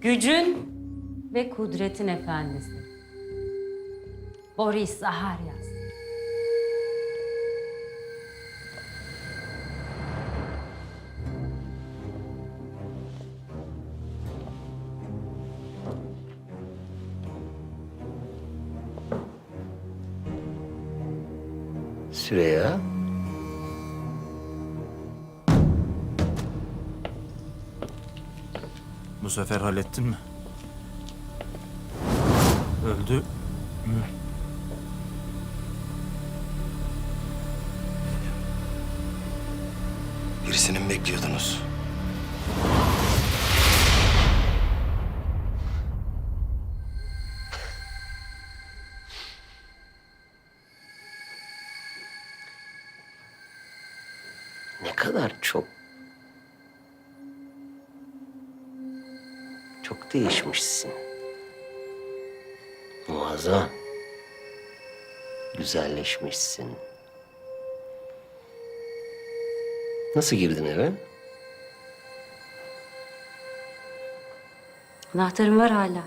Gücün ve kudretin efendisi. Boris Zaharyas. Süreyya. Bu sefer hallettin mi? Öldü mü? Birisini mi bekliyordunuz? Ne kadar çok... Çok değişmişsin. Muazzam. Güzelleşmişsin. Nasıl girdin eve? Anahtarım var hala.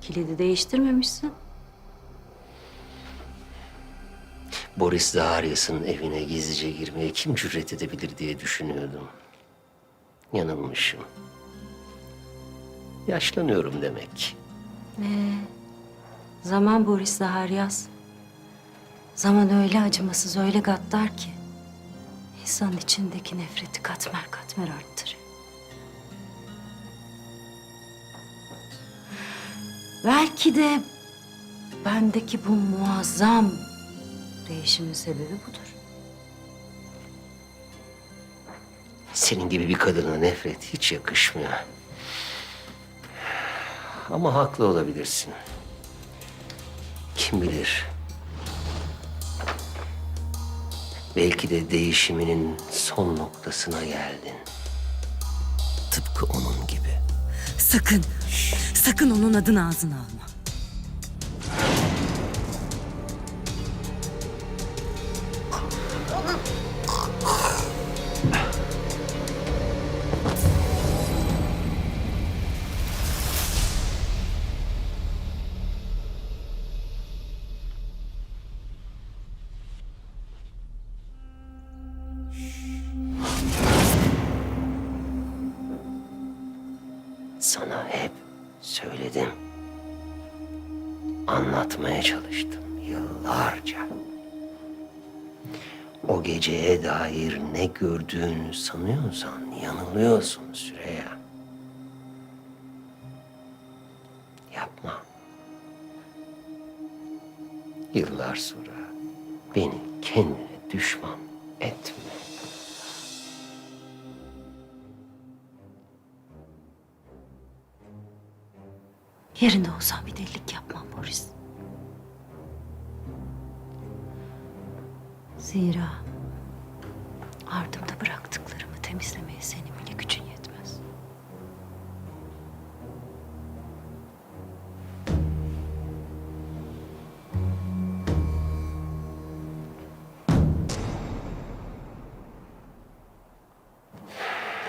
Kilidi değiştirmemişsin. Boris Zaharyas'ın evine gizlice girmeye kim cüret edebilir diye düşünüyordum. Yanılmışım. Yaşlanıyorum demek. Ee, zaman Boris Zaharyas. Zaman öyle acımasız, öyle gaddar ki. insan içindeki nefreti katmer katmer arttırıyor. Belki de bendeki bu muazzam değişimin sebebi budur. Senin gibi bir kadına nefret hiç yakışmıyor. Ama haklı olabilirsin. Kim bilir? Belki de değişiminin son noktasına geldin. Tıpkı onun gibi. Sakın, sakın onun adını ağzına alma. Sana hep söyledim. Anlatmaya çalıştım yıllarca. O geceye dair ne gördüğünü sanıyorsan yanılıyorsun Süreyya. Yapma. Yıllar sonra beni kendine düşman etme. Yerinde olsam bir delilik yapmam Boris. Zira ardımda bıraktıklarımı temizlemeye senin bile gücün yetmez.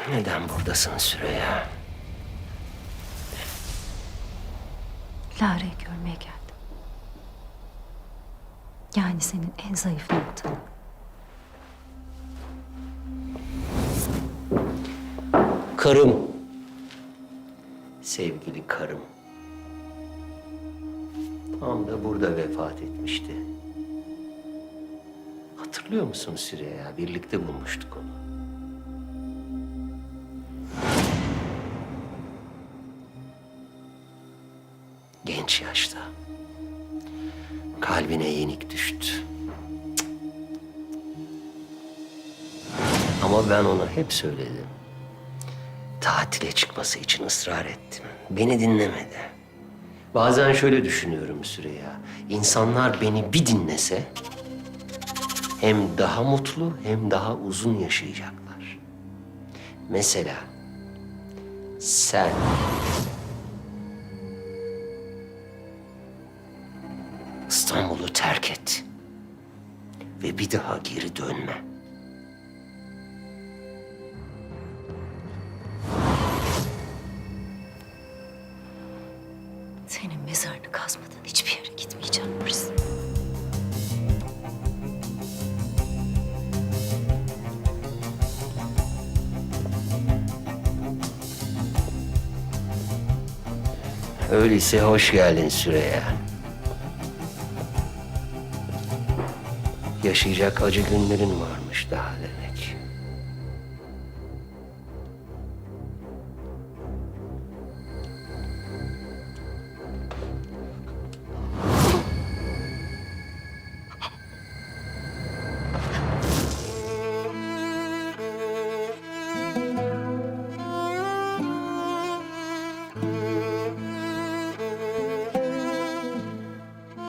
Neden buradasın Süreyya? Lara'yı görmeye geldim. Yani senin en zayıf noktan. Karım. Sevgili karım. Tam da burada vefat etmişti. Hatırlıyor musun Süreyya? Birlikte bulmuştuk onu. Genç yaşta. Kalbine yenik düştü. Ama ben ona hep söyledim. Tatile çıkması için ısrar ettim. Beni dinlemedi. Bazen şöyle düşünüyorum Süreyya. İnsanlar beni bir dinlese hem daha mutlu hem daha uzun yaşayacaklar. Mesela sen ve bir daha geri dönme. Senin mezarını kazmadan hiçbir yere gitmeyeceğim Barış. Öyleyse hoş geldin Süreyya. Yaşayacak acı günlerin varmış daha demek.